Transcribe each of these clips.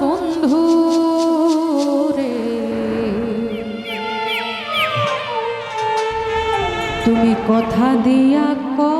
বন্ধু রে তুমি কথা দিয়া কথা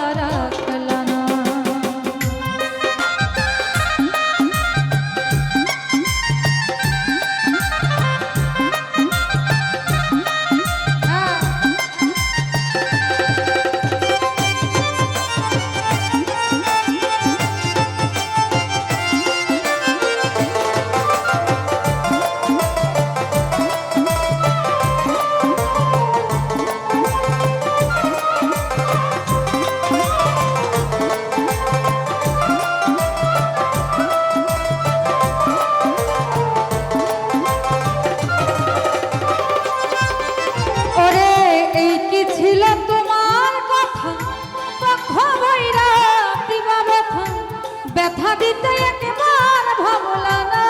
দিতে একবার ভাবলা না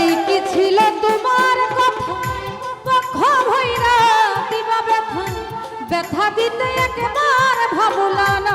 এই কি ছিল তোমার কথা? পক্ষ ভৈরা দিবা ব্যথা। ব্যথা দিতে একবার ভাবলা না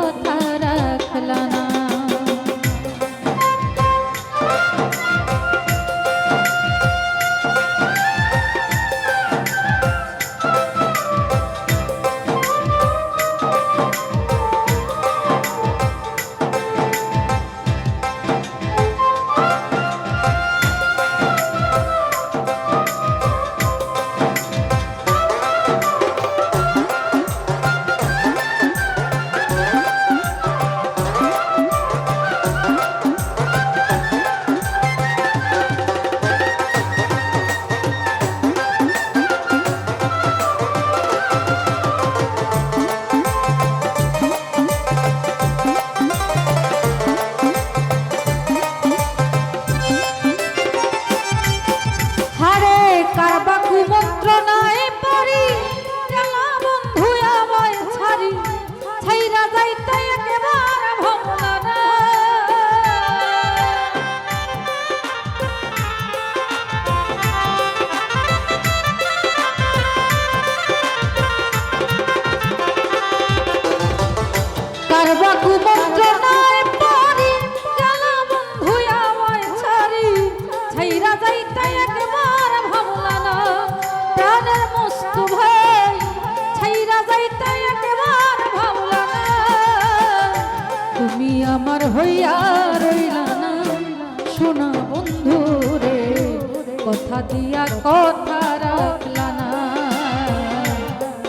কথা রাখলা না।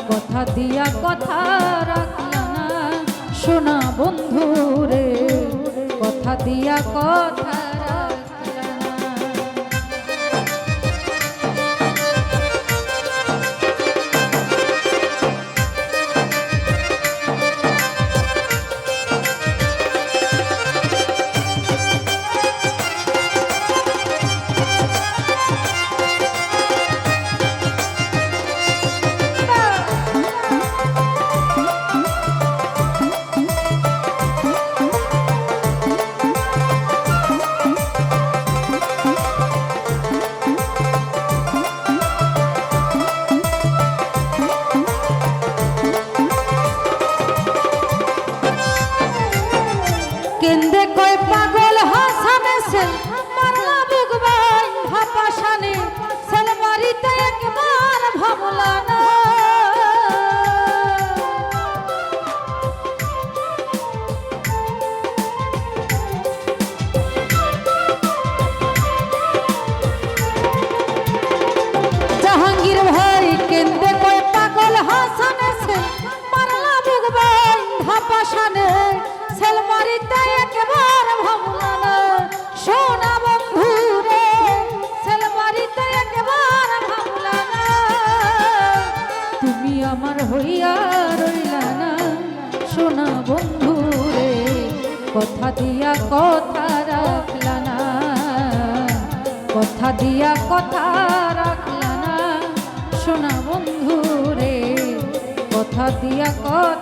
কথা দিয়া কথা রাখলা না। শোনা রে কথা দিয়া কথা হাপাশানে সেল মারিতে একবার ভাবলা সোনা বন্ধু রে সেল মারিতে একবার ভাবলা তুমি আমার হইয়া রইলা না, সোনা বন্ধু রে কথা দিয়া কথা রাখলা না। কথা দিয়া কথা রাখলা না, সোনা বন্ধু রে কথা দিয়া কথা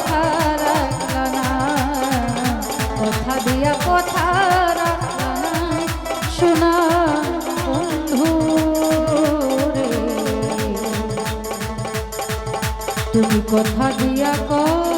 কথা রাখলা না। কথা দিয়া কথা রাখলা না। সোনা বন্ধু তুমি কথা দিয়া কর।